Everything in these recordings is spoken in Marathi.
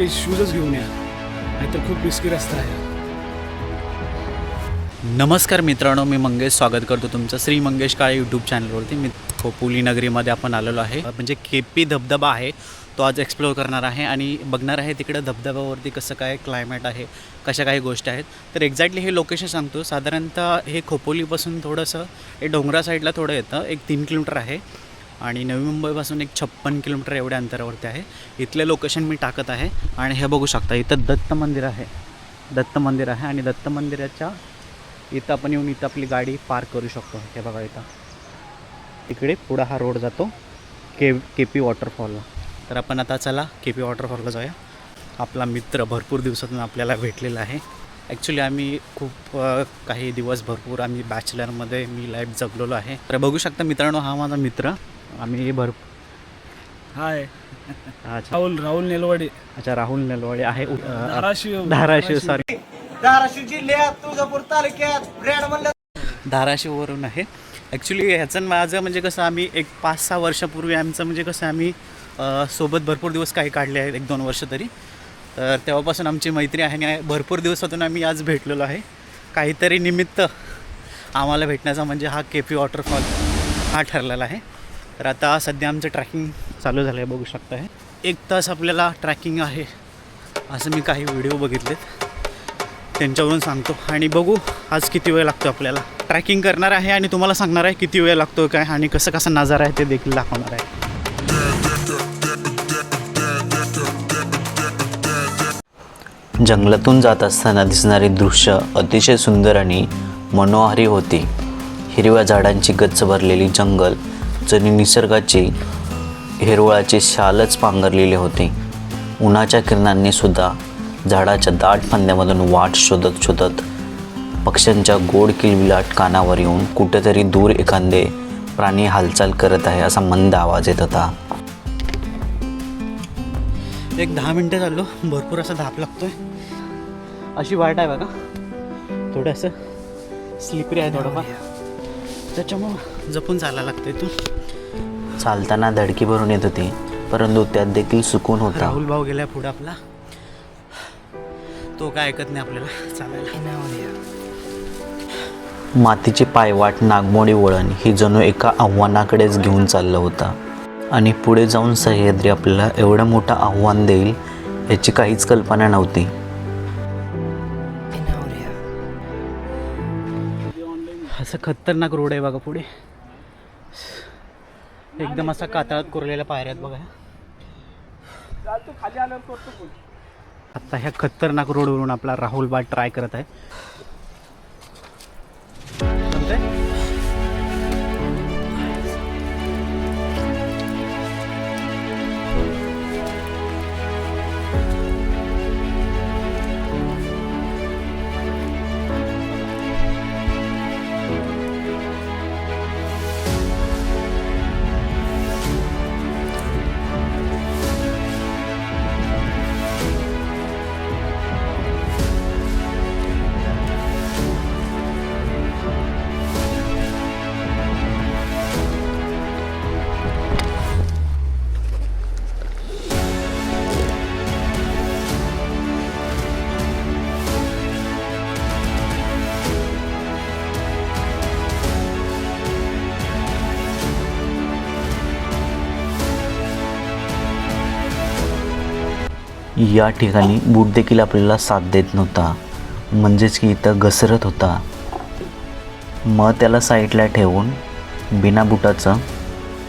ग्रिपचे शूजच घेऊन या. नाहीतर खूप रिस्की रस्ता आहे. नमस्कार मित्रांनो मी मंगेश. स्वागत करतो तुमचं श्री मंगेश काळे यूट्यूब चॅनलवरती मी खोपोली नगरीमध्ये आपण आलेलो आहे. म्हणजे के पी धबधबा आहे. तो आज एक्सप्लोअर करणार आहे आणि बघणार आहे तिकडं धबधब्यावरती कसं काय क्लायमेट आहे कशा काही गोष्टी आहेत. तर एक्झॅक्टली हे लोकेशन सांगतो. साधारणतः हे खोपोलीपासून थोडंसं हे डोंगरा साईडला थोडं येतं. एक तीन किलोमीटर आहे. आणि नवी मुंबईपासून एक छप्पन किलोमीटर एवढ्या अंतरावरती आहे. इथले लोकेशन मी टाकत आहे आणि हे बघू शकता इथं दत्त मंदिर आहे. दत्त मंदिर आहे आणि दत्त मंदिराच्या इथं आपण येऊन इथं आपली गाडी पार्क करू शकतो. हे बघा इथं. इकडे पुढा हा रोड जातो के के पी वॉटरफॉलला तर आपण आता चला के पी वॉटरफॉलला जाऊया. आपला मित्र भरपूर दिवसातून आपल्याला भेटलेला आहे. ॲक्च्युली आम्ही खूप काही दिवस भरपूर आम्ही बॅचलरमध्ये मी लाईफ जगलेलो आहे. तर बघू शकता मित्रांनो हा माझा मित्र. आम्ही भर हाय. अच्छा. राहुल राहुल नेलवाडे. अच्छा राहुल नलवाडे आहे. उ- अ, धाराशिव. धाराशिव सॉरी धाराशिव जिल्ह्यात तुळजापूर तालुक्यात ब्रँड म्हणलं धाराशिववरून आहे. ॲक्च्युली ह्याचं माझं म्हणजे कसं आम्ही एक पाच सहा वर्षापूर्वी आमचं म्हणजे कसं आम्ही अ, सोबत भरपूर दिवस काही काढले आहेत एक दोन वर्ष तरी. तर तेव्हापासून आमची मैत्री आहे आणि भरपूर दिवसातून आम्ही आज भेटलेलो आहे. काहीतरी निमित्त आम्हाला भेटण्याचा म्हणजे हा के पी वॉटरफॉल हा ठरलेला आहे. तर आता सध्या आमचं ट्रॅकिंग चालू झालं आहे बघू शकता आहे एक तास आपल्याला ट्रॅकिंग आहे असं मी काही व्हिडिओ बघितलेत. त्यांच्यावरून सांगतो. आणि बघू आज किती वेळ लागतो आपल्याला. ट्रॅकिंग करणार आहे आणि तुम्हाला सांगणार आहे किती वेळ लागतो काय आणि कसं कसा नजारा आहे ते देखील दाखवणार आहे. जंगलातून जात असताना दिसणारे दृश्य अतिशय सुंदर आणि मनोहारी होते. हिरव्या झाडांची गच्च भरलेली जंगल जणी निसर्गाची हिरवळाचे शालच पांघरलेले होते उन्हाच्या किरणांनी सुद्धा झाडाच्या दाट फांद्यामधून वाट शोधत शोधत पक्ष्यांच्या गोड किलबिलाट कानावर येऊन कुठेतरी दूर एखादे प्राणी हालचाल करत आहे असा मंद आवाज येत होता. एक दहा मिनटं चाललो. भरपूर असा धाप लागतोय. अशी वाट आहे बघा. थोडं असं स्लिपरी आहे थोडंफार. त्याच्यामुळं जपून चालायला लागतं इथून चालताना धडकी भरून येत होती परंतु त्यात देखील सुकून होता. राहुल भाऊ गेलाय पुढं आपला. तो काय ऐकत नाही आपल्याला चालायला. मातीचे पायवाट नागमोडी वळण ही जणू एका आव्हानाकडेच घेऊन चाललं होता. आणि पुढे जाऊन सह्याद्री आपल्याला एवढं मोठं आव्हान देईल याची काहीच कल्पना नव्हती. असं खतरनाक रोड आहे बघा पुढे. एकदम असा कातळात कोरलेल्या पायऱ्या आहेत बघा खाली आल्यावर करतो फोन. आता ह्या खतरनाक रोडवरून आपला राहुल बा ट्राय करत आहे या ठिकाणी बूट देखील आपल्याला साथ देत नव्हता. म्हणजेच की इथं घसरत होता. मग त्याला साईडला ठेवून बिना बुटाचं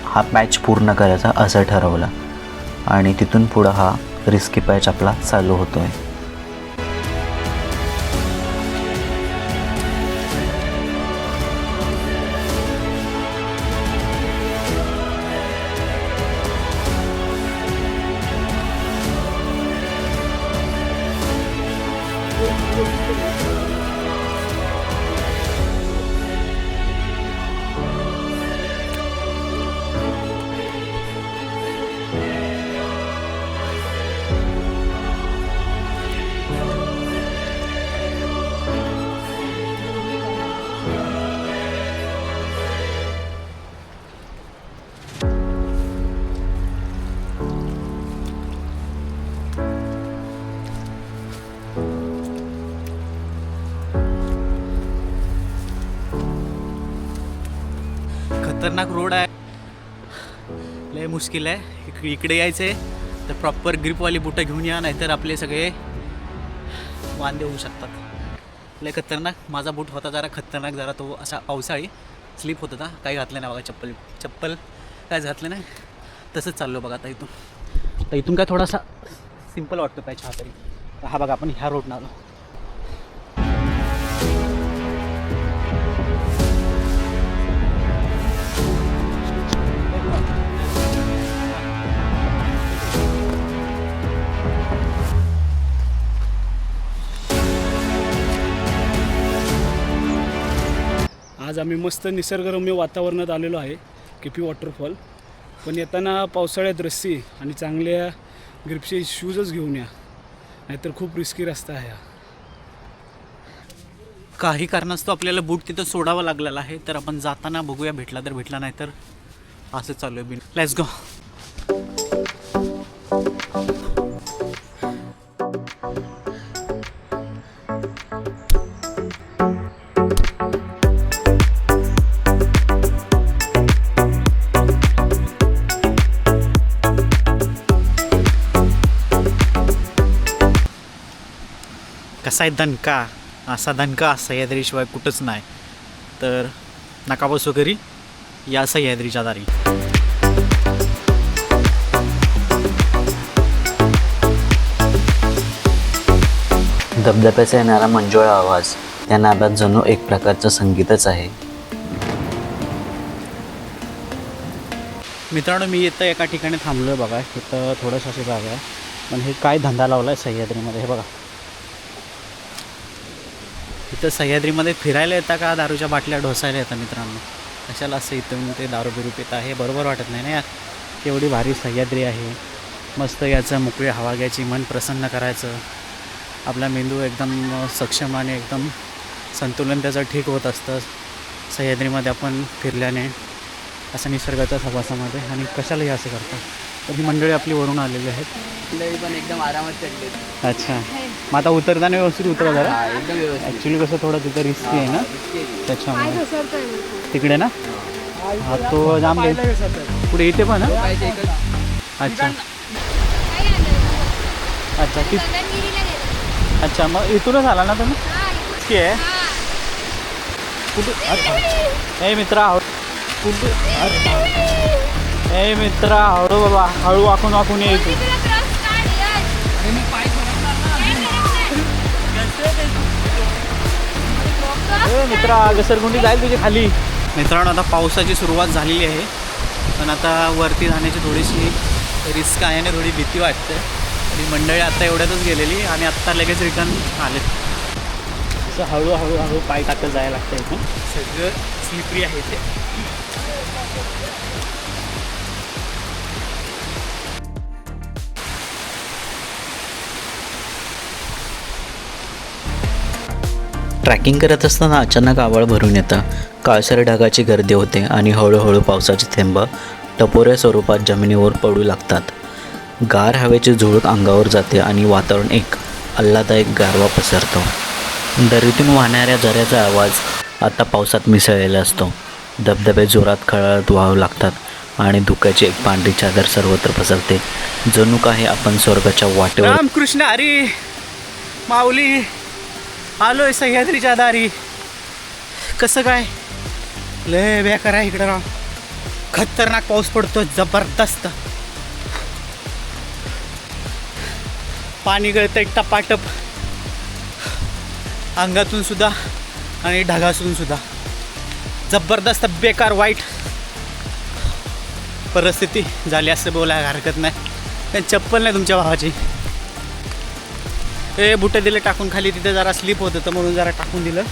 हा पॅच पूर्ण करायचा असं ठरवलं. आणि तिथून पुढं हा रिस्की पॅच आपला चालू होतो आहे खतरनाक रोड आहे. लय मुश्किल आहे. इक- इकडे यायचं आहे तर प्रॉपर ग्रिपवाली बुटं घेऊन या नाहीतर आपले सगळे वांदे होऊ शकतात. लय खतरनाक. माझा बूट होता जरा खतरनाक जरा तो असा पावसाळी. स्लिप होत होता. काही घातलं नाही बघा चप्पल. चप्पल काय घातलं नाही. तसंच चाललो बघा आता इथून. तर इथून काय थोडासा सिंपल वाटतो पाहिजे हा तरी. हा बघा आपण ह्या रोडनं आलो. आज आम्ही मस्त निसर्गरम्य वातावरणात आलेलो आहे केपी वॉटरफॉल. पण येताना पावसाळ्यात रस्सी आणि चांगल्या ग्रिपचे शूजच घेऊन या नाहीतर खूप रिस्की रस्ता आहे हा. काही कारणास्तव आपल्याला बूट तिथं सोडावा लागलेला आहे तर आपण जाताना बघूया भेटला तर भेटला नाही तर असं चालू आहे बिन. लेट्स गो कसा आहे दणका असा दणका सह्याद्रीशिवाय कुठंच नाही. तर नका बसू घरी या सह्याद्रीच्या दारी. धबधब्याचा येणारा मंजुळा आवाज त्या नादात जणू एक प्रकारचं संगीतच आहे. मित्रांनो मी इथं एका ठिकाणी थांबलो आहे बघा. इथं थोडंसं अशी जागा आहे. पण हे काय धंदा लावला आहे सह्याद्रीमध्ये हे बघा. इथं सह्याद्रीमध्ये फिरायला येता का? दारूच्या बाटल्या ढोसायला येतात मित्रांनो. कशाला असं इथून ते दारू बिरू पिता? हे बरोबर वाटत नाही ना यार. केवढी भारी सह्याद्री आहे. मस्त याचं मोकळी हवा घ्यायची मन प्रसन्न करायचं. आपला मेंदू एकदम सक्षम आणि एकदम संतुलन त्याचं ठीक होत असतं. सह्याद्रीमध्ये आपण फिरल्याने असं निसर्गाच्या सहवासामध्ये आणि कशालाही असं करतात तर ही मंडळी आपली वरून आलेली आहेत. पण एकदम आरामात चढले अच्छा. मग आता उतरताना व्यवस्थित उतरा जरा. एकदम व्यवस्थित. ॲक्च्युली कसं थोडं तिथं रिस्की आहे ना? त्याच्यामुळे. तिकडे ना? हा तो जाम पुढे इथे पण हा? अच्छा? अच्छा गेलो. अच्छा मग इथूनच आला ना तुम्ही? हा. की आहे. हा. कुठे मित्रा कुठे अच्छा ए मित्रा हळू बाबा हळू वाकून वाकून ये इथे. तुला क्रॉस काढ, यश. काय करत नाही? ए मित्रा घसरगुंडी जाईल तुझी खाली. मित्रांनो आता पावसाची सुरुवात झालेली आहे. पण आता वरती जाण्याची थोडीशी रिस्क आहे आणि थोडी भीती वाटते. ती मंडळी आता एवढ्यातच गेलेली आणि आत्ता लगेच रिटर्न आले असं हळूहळू हळू पाय टाकत जायला लागतं इथून सगळं स्लिपरी आहे ते ट्रॅकिंग करत असताना अचानक आवाळ भरून येतं. काळसर ढगाची गर्दी होते आणि हळूहळू पावसाचे थेंब टपोऱ्या स्वरूपात जमिनीवर पडू लागतात. गार हवेची झुळूक अंगावर जाते आणि वातावरण एक आल्हादायक गारवा पसरतो. दरीतून वाहणाऱ्या झऱ्याचा आवाज आता पावसात मिसळलेला असतो. धबधबे जोरात खळाळत वाहू लागतात आणि धुक्याची एक पांढरी चादर सर्वत्र पसरते. जणू काही आपण स्वर्गाच्या वाटेवर रामकृष्ण हरी! माऊली! आलोय सह्याद्रीच्या दारी. कसं काय? लय बेकार आहे इकडं राव. खतरनाक पाऊस पडतो जबरदस्त. पाणी गळतं टपाटप. अंगातून सुद्धा आणि ढगासून सुद्धा. जबरदस्त बेकार वाईट. परिस्थिती झाली असं बोलायला हरकत नाही. पण चप्पल नाही तुमच्या भावाची. ते बुटं दिले टाकून खाली तिथे जरा स्लिप होत होतं म्हणून जरा टाकून दिलं.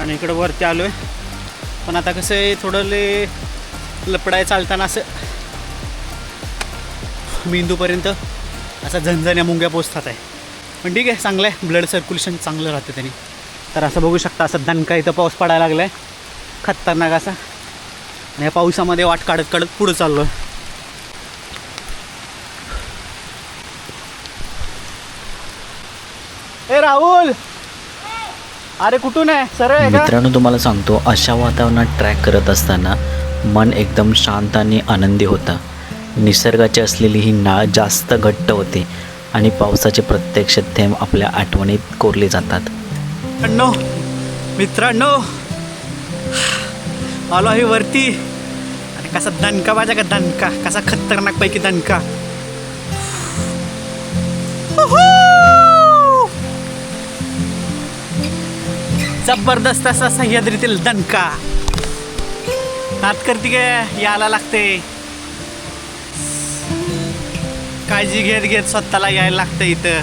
आणि इकडं वरती आलो आहे पण आता कसं आहे थोडं ले लपडाय चालताना असं मेंदूपर्यंत असा झणझण्या मुंग्या पोचतात आहे. पण ठीक आहे चांगलं आहे. ब्लड सर्क्युलेशन चांगलं राहतं त्यांनी. तर असं बघू शकता असं दणका इथं पाऊस पडायला लागला आहे खतरनाक असा. आणि या पावसामध्ये वाट काढत काढत पुढं चाललो आहे राहुल! अरे कुठून आहे? सरळ आहे का? मित्रांनो तुम्हाला सांगतो अशा वातावरणात ट्रॅक करत असताना मन एकदम शांत आणि आनंदी होतं. निसर्गाची असलेली ही नाळ जास्त घट्ट होते आणि पावसाचे प्रत्यक्ष थेंब आपल्या आठवणीत कोरले जातात. मित्रांनो मित्रांनो! आलो आहे वरती. आणि कसा दणका माझ्या का दणका? कसा खतरनाक पैकी दणका जबरदस्त असा सह्याद्रीतील दणका. नात करते गे यायला लागते. काळजी घेत घेत स्वतःला यायला लागतं इथं.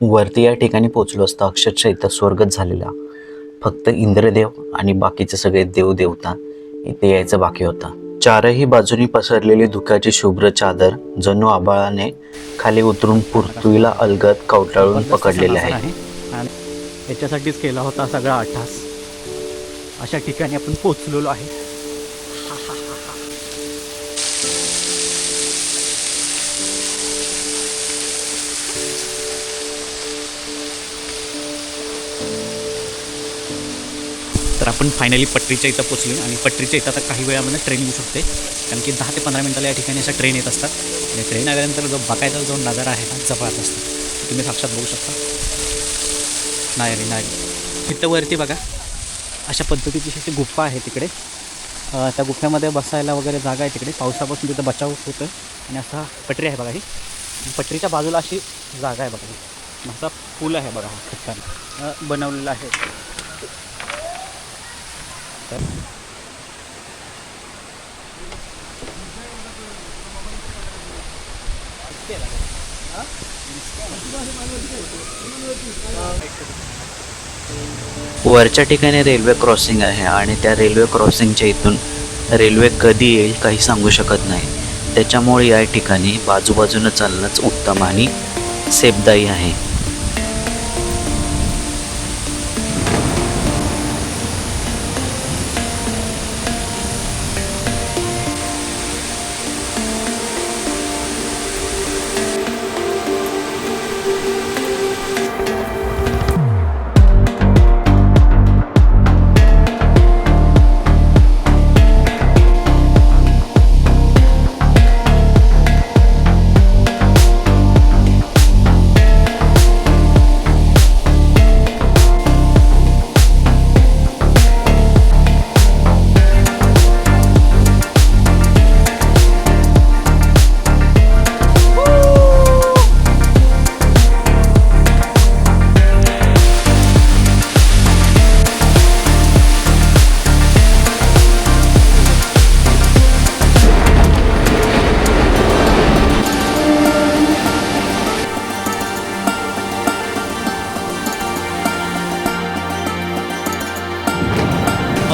वरती या ठिकाणी पोचलो असता अक्षरशः इथं स्वर्गच झालेला. फक्त इंद्रदेव आणि बाकीचे सगळे देवदेवता इथे यायचं बाकी होता. चारही बाजूनी पसरलेली धुक्याची शुभ्र चादर जणू आबाळाने खाली उतरून पृथ्वीला अलगद कवटाळून पकडलेले आहे. आणि याच्यासाठीच केला होता सगळा अट्टास अशा ठिकाणी आपण पोचलेलो आहे. तर आपण फायनली पटरीच्या इथं पोचलो आणि पटरीच्या इथं आता काही वेळामध्ये ट्रेन येऊ शकते. कारण की दहा ते पंधरा मिनटाला या ठिकाणी अशा ट्रेन येत असतात. आणि ट्रेन आल्यानंतर जो बघायचा जो नजारा आहे ना जबरदस्त असतो. तुम्ही साक्षात बघू शकता. नाही रे नाही. इथं वरती बघा. अशा पद्धतीची अशी गुफा आहे तिकडे. त्या गुफ्यामध्ये बसायला वगैरे जागा आहे तिकडे. पावसापासून तिथं बचाव होतं आणि असा पटरी आहे बघा ही. पटरीच्या बाजूला अशी जागा आहे बघा ही. असा पूल आहे बघा हा खतरनाक बनवलेला आहे. तर वरच्या ठिकाणी रेल्वे क्रॉसिंग आहे आणि त्या रेल्वे क्रॉसिंगच्या इथून रेल्वे कधी येईल काही सांगू शकत नाही. त्याच्यामुळे या ठिकाणी बाजूबाजूनं चालणंच उत्तम आणि सेफदायी आहे.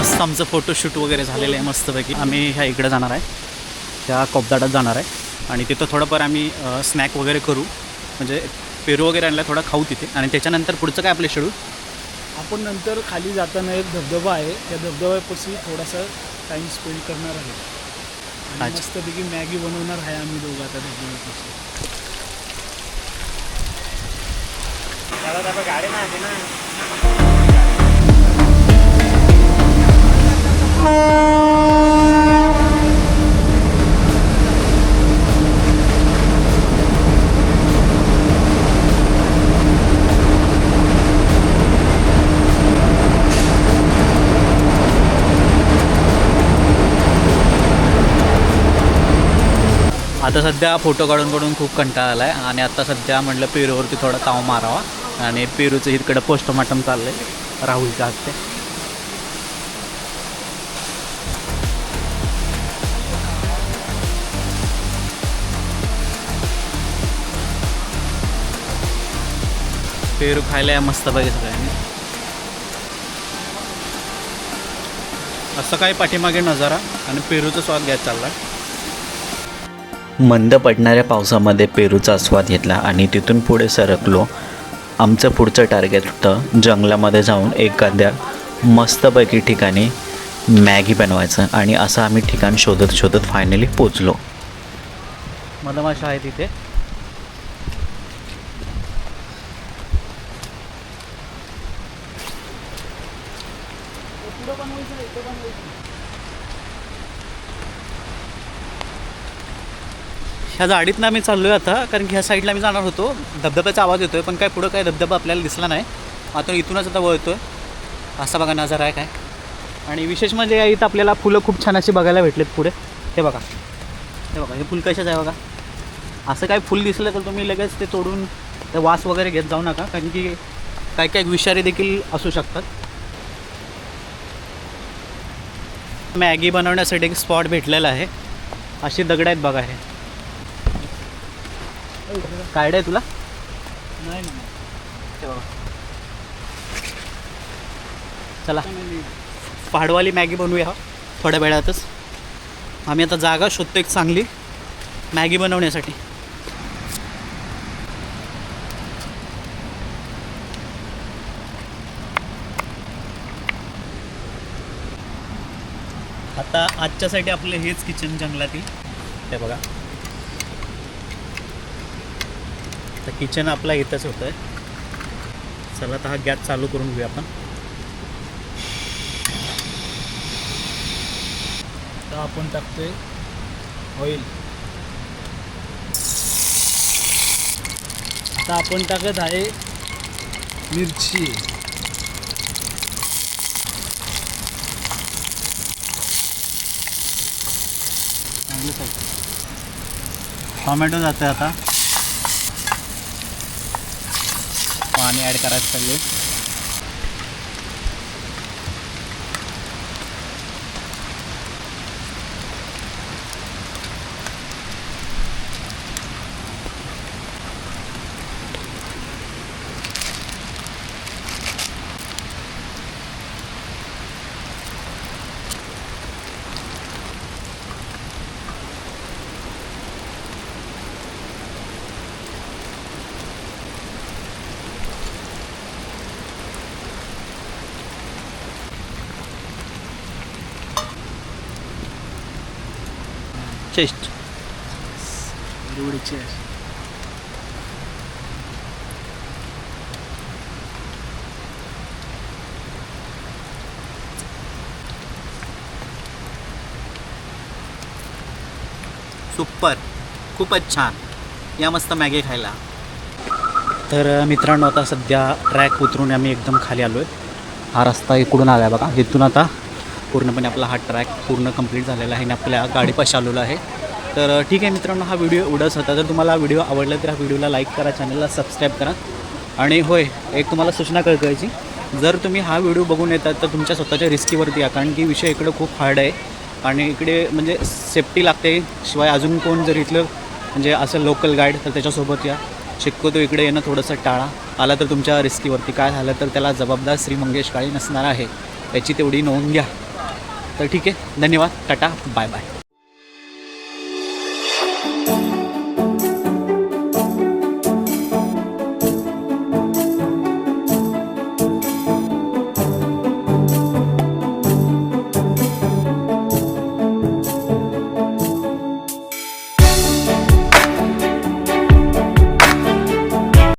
मस्त आमचं फोटोशूट वगैरे झालेलं आहे मस्तपैकी. आम्ही ह्या इकडे जाणार आहे. त्या कोपदाटात जाणार आहे. आणि तिथं थोडंफार आम्ही स्नॅक वगैरे करू. म्हणजे पेरू वगैरे आणला थोडा खाऊ तिथे. आणि त्याच्यानंतर पुढचं काय आपलं शेड्यूल आपण नंतर खाली जाताना एक धबधबा आहे. त्या धबधब्यापाशी थोडासा टाईम स्पेंड करणार आहे. मस्तपैकी मॅगी बनवणार आहे आम्ही दोघं आता धबधब्यापाशी आता सध्या फोटो काढून काढून खूप कंटाळा आला आहे आणि आता सध्या म्हटलं पेरूवरती थोडा ताव मारावा. आणि पेरूचं इकडं पोस्टमार्टम चाललं आहे राहुलच्या हस्ते पेरू खायला या मस्त पाहिजे सगळ्यांनी. असं काही पाठीमागे नजारा आणि पेरूचा स्वाद घ्यायचा चालला. मंद पडणाऱ्या पावसामध्ये पेरूचा आस्वाद घेतला आणि तिथून पुढे सरकलो. आमचं पुढचं टार्गेट होतं जंगलामध्ये जाऊन एखाद्या मस्तपैकी ठिकाणी मॅगी बनवायचं आणि असं आम्ही ठिकाण शोधत शोधत फायनली पोचलो. मधमाशा आहे तिथे. ह्या झाडीतनं आम्ही चाललो आहे आता कारण की ह्या साईडला मी जाणार होतो. धबधब्याचा आवाज येतो आहे पण काय पुढं काय धबधबा आपल्याला दिसला नाही. आता इथूनच आता वळतो आहे असा बघा नजारा आहे काय. आणि विशेष म्हणजे या इथं आपल्याला फुलं खूप छान अशी बघायला भेटलेत पुढे. हे बघा. हे बघा हे फुल कशाच आहे बघा. असं काय फुल दिसलं तर तुम्ही लगेच ते तोडून ते वास वगैरे घेत जाऊ नका कारण की काय काय विषारी देखील असू शकतात. मॅगी बनवण्यासाठी एक स्पॉट भेटलेला आहे. अशी दगड आहेत बघा हे. कायड आहे तुला? नाही बघा. चला. पहाडवाली मॅगी बनवूया. थोड्या वेळातच. आम्ही आता जागा शोधतो एक चांगली. मॅगी बनवण्यासाठी. आता आजच्यासाठी आपलं हेच किचन जंगलातील. हे बघा. तर किचन आपला इथंच होतं आहे चला तर हा गॅस चालू करून घेऊया आपण. तर आपण टाकतोय ऑइल आता आपण टाकत आहे मिरची. टोमॅटो जाते आता. पाणी ॲड करायचं सगळे चेस्ट. एवढीची सुपर. खूपच छान. या मस्त मॅगी खायला. तर मित्रांनो आता सध्या ट्रॅक उतरून आम्ही एकदम खाली आलो आहे हा रस्ता इकडून आला आहे बघा. इथून आता पूर्णपणे आपला हा ट्रॅक पूर्ण कंप्लीट झालेला आहे आणि आपल्या गाडीपाशी आलेलो आहे. तर ठीक आहे मित्रांनो हा व्हिडिओ एवढंच होता. जर तुम्हाला व्हिडिओ आवडला तर हा व्हिडिओला लाईक करा चॅनलला सबस्क्राईब करा. आणि होय एक तुम्हाला सूचना कळकायची जर तुम्ही हा व्हिडिओ बघून येतात तर तुमच्या स्वतःच्या रिस्कीवरती या. कारण की विषय इकडं खूप हार्ड आहे. आणि इकडे म्हणजे सेफ्टी लागते. शिवाय अजून कोण जर इथलं म्हणजे असं लोकल गाईड तर त्याच्यासोबत या. शिकवतो इकडे येणं थोडंसं टाळा. आला तर तुमच्या रिस्कीवरती काय झालं तर त्याला जबाबदार श्री मंगेश काळे नसणार आहे. याची तेवढी नोंद घ्या. तर ठीक आहे धन्यवाद टाटा बाय बाय